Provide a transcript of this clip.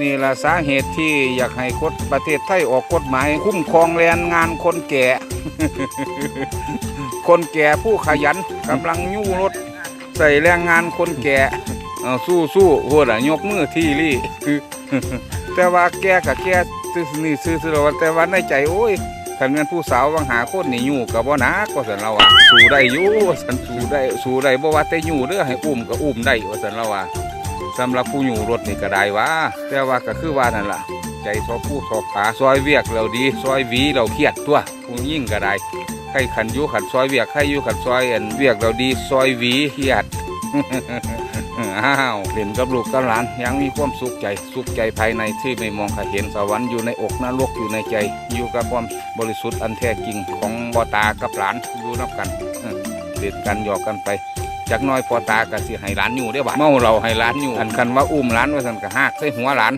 นี่ละสาเหตุที่อยากให้กฎประเทศไทยออกกฎหมาย คุ้มครองแรงงานคนแก่ คนแก่ผู้ขยันกำลังยู่รถ ใส่แรงงานคนแก่สู้สู้โหดอะยกมือที่รี่แต่ว่าแก่กับแกซื้อนี่ซื้อซื้อว่าแต่ว่าในใจโอ้ยคันแม่นผู้สาววังหาคนนี่ยู่กับบ่หนักว่าซั่นเราอะสู้ได้อยู่ว่าซั่นสู้ได้สู้ได้บ่ว่าแต่ยู่เด้อให้อุ้มก็อุ้มได้ว่าซั่นเราอะ สำหรับผู้อยู่รถนี่ก็ได้ว่าแต่ว่าก็คือว่านั่นล่ะ ใจทอผู้ทอขาซอยเวียกเราดี ซอยวีเราเครียดตัวผู้ยิ่งก็ได้ใครขันยู่ขันซอยเวียกใครยู่ขันซอยอันเวียกเราดี ซอยวีเครียดอ้าวเล่นกับลูกกับหลานยังมีความสุขใจ สุขใจภายในที่ไม่มองใครเห็นสวรรค์อยู่ในอกนรกอยู่ในใจ อยู่กับความบริสุทธิ์อันแท้จริงของบอตากับหลานอยู่นับกัน เออเด็ดกันหยอกกันไปจากน้อยพอตากะสิให้หลานอยู่ได้บ่าเมาเราให้หลานอยู่อันคันว่าอุ้มหลานว่าสันกะหักใส่หัวหลาน